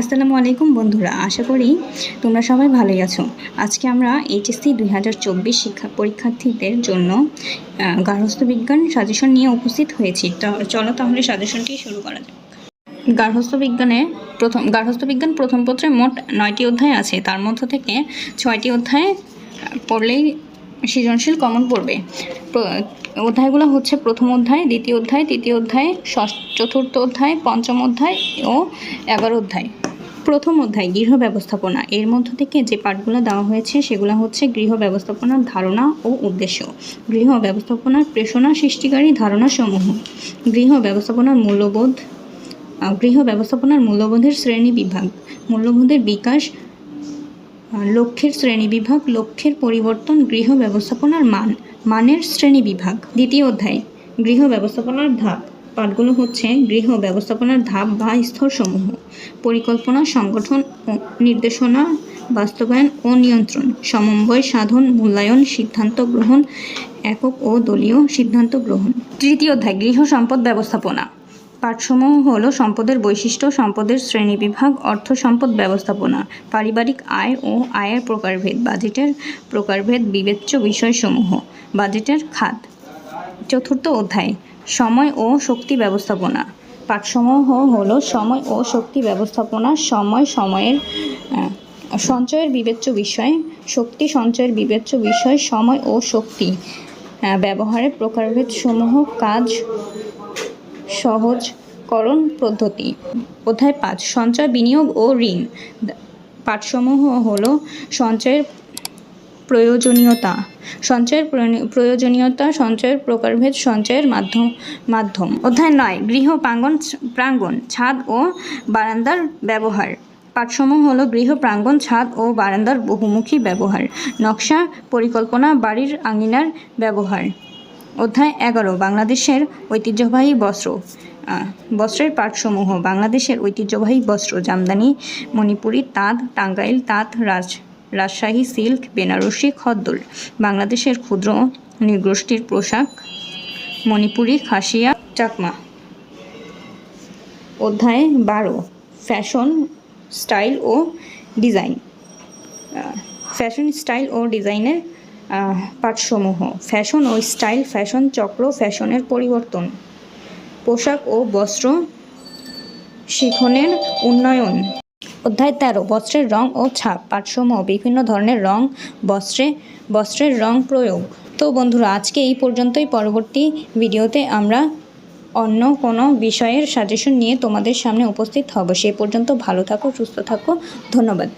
আসসালামু আলাইকুম বন্ধুরা আশা করি তোমরা সবাই ভালোই আছো। আজকে আমরা এইচএসসি দুই হাজার চব্বিশ শিক্ষা পরীক্ষার্থীদের জন্য আহ, গার্হস্থ্য বিজ্ঞান সাজেশন নিয়ে উপস্থিত হয়েছি। চলো তাহলে সাজেশনটি শুরু করা যাক। গার্হস্থ্য বিজ্ঞানে প্রথম গার্হস্থ্য বিজ্ঞান প্রথম পত্রে মোট নয়টি অধ্যায় আছে। তার মধ্য থেকে ছয়টি অধ্যায় পড়লেই সৃজনশীল কমন পড়বে। অধ্যায়গুলো হচ্ছে প্রথম অধ্যায় দ্বিতীয় অধ্যায় তৃতীয় অধ্যায় ষষ্ঠ চতুর্থ অধ্যায় পঞ্চম অধ্যায় ও এগারো অধ্যায়। প্রথম অধ্যায়, গৃহ ব্যবস্থাপনা। এর মধ্য থেকে যে পাঠগুলো দেওয়া হয়েছে, সেগুলো হচ্ছে গৃহ ব্যবস্থাপনার ধারণা ও উদ্দেশ্য। গৃহ ব্যবস্থাপনার প্রেষণা সৃষ্টিকারী ধারণা সমূহ গৃহ ব্যবস্থাপনার মূল্যবোধ গৃহ ব্যবস্থাপনার মূল্যবোধের শ্রেণি বিভাগ। মূল্যবোধের বিকাশ লক্ষ্যের শ্রেণি বিভাগ, লক্ষ্যের পরিবর্তন, গৃহ ব্যবস্থাপনার মান, মানের শ্রেণি বিভাগ। দ্বিতীয় অধ্যায়, গৃহ ব্যবস্থাপনার ধাপ। পাঠগুলো হচ্ছে গৃহ ব্যবস্থাপনার ধাপ বা স্তরসমূহ, পরিকল্পনা, সংগঠন ও নির্দেশনা, বাস্তবায়ন ও নিয়ন্ত্রণ, সমন্বয়, সাধন, মূল্যায়ন, সিদ্ধান্ত গ্রহণ, একক ও দলীয় সিদ্ধান্ত গ্রহণ। তৃতীয় অধ্যায়, গৃহ সম্পদ ব্যবস্থাপনা। পাঠসমূহ হলো সম্পদের বৈশিষ্ট্য, সম্পদের শ্রেণীবিভাগ অর্থ সম্পদ ব্যবস্থাপনা, পারিবারিক আয় ও আয়ের প্রকারভেদ, বাজেটের প্রকারভেদ, বিবেচ্য বিষয়সমূহ, বাজেটের খাত। চতুর্থ অধ্যায় সময় ও শক্তি ব্যবস্থাপনা। পাঠসমূহ হলো সময় ও শক্তি ব্যবস্থাপনা, সময়, সময়ের সঞ্চয়ের বিবেচ্য বিষয়, শক্তি, সঞ্চয়ের বিবেচ্য বিষয়, সময় ও শক্তি ব্যবহারের প্রকারভেদ সমূহ কাজ, সহজকরণ পদ্ধতি। অধ্যায় পাঁচ, সঞ্চয়, বিনিয়োগ ও ঋণ। পাঠসমূহ হলো সঞ্চয়ের প্রয়োজনীয়তা, সঞ্চয়ের প্রয়োজনীয়তা, সঞ্চয়ের প্রকারভেদ, সঞ্চয়ের মাধ্যম মাধ্যম। অধ্যায় নয়, গৃহ, প্রাঙ্গণ প্রাঙ্গণ, ছাদ ও বারান্দার ব্যবহার। পাঠসমূহ হলো গৃহ, প্রাঙ্গণ, ছাদ ও বারান্দার বহুমুখী ব্যবহার, নকশা, পরিকল্পনা, বাড়ির আঙিনার ব্যবহার। অধ্যায় এগারো, বাংলাদেশের ঐতিহ্যবাহী বস্ত্র। বস্ত্রের পাঠসমূহ, বাংলাদেশের ঐতিহ্যবাহী বস্ত্র, জামদানি, মণিপুরি, তাঁত, টাঙ্গাইল, তাঁত, রাজ। রাজশাহী সিল্ক, বেনারসি খদ্দর, বাংলাদেশের ক্ষুদ্র নৃগোষ্ঠীর পোশাক, মণিপুরি খাসিয়া, চাকমা। অধ্যায় বারো, ফ্যাশন স্টাইল ও ডিজাইন। ফ্যাশন স্টাইল ও ডিজাইনের পাঠসমূহ। ফ্যাশন ও স্টাইল, ফ্যাশন চক্র, ফ্যাশনের পরিবর্তন। পোশাক ও বস্ত্র শিখনের উন্নয়ন। অধ্যায় তেরো, বস্ত্রের রং ও ছাপ। পাঠসমূহ, বিভিন্ন ধরনের রং, বস্ত্রে, বস্ত্রের রং প্রয়োগ। তো বন্ধুরা, আজকে এই পর্যন্তই। পরবর্তী ভিডিওতে আমরা অন্য কোনো বিষয়ের সাজেশন নিয়ে তোমাদের সামনে উপস্থিত হব। সে পর্যন্ত ভালো থাকো, সুস্থ থাকো। ধন্যবাদ।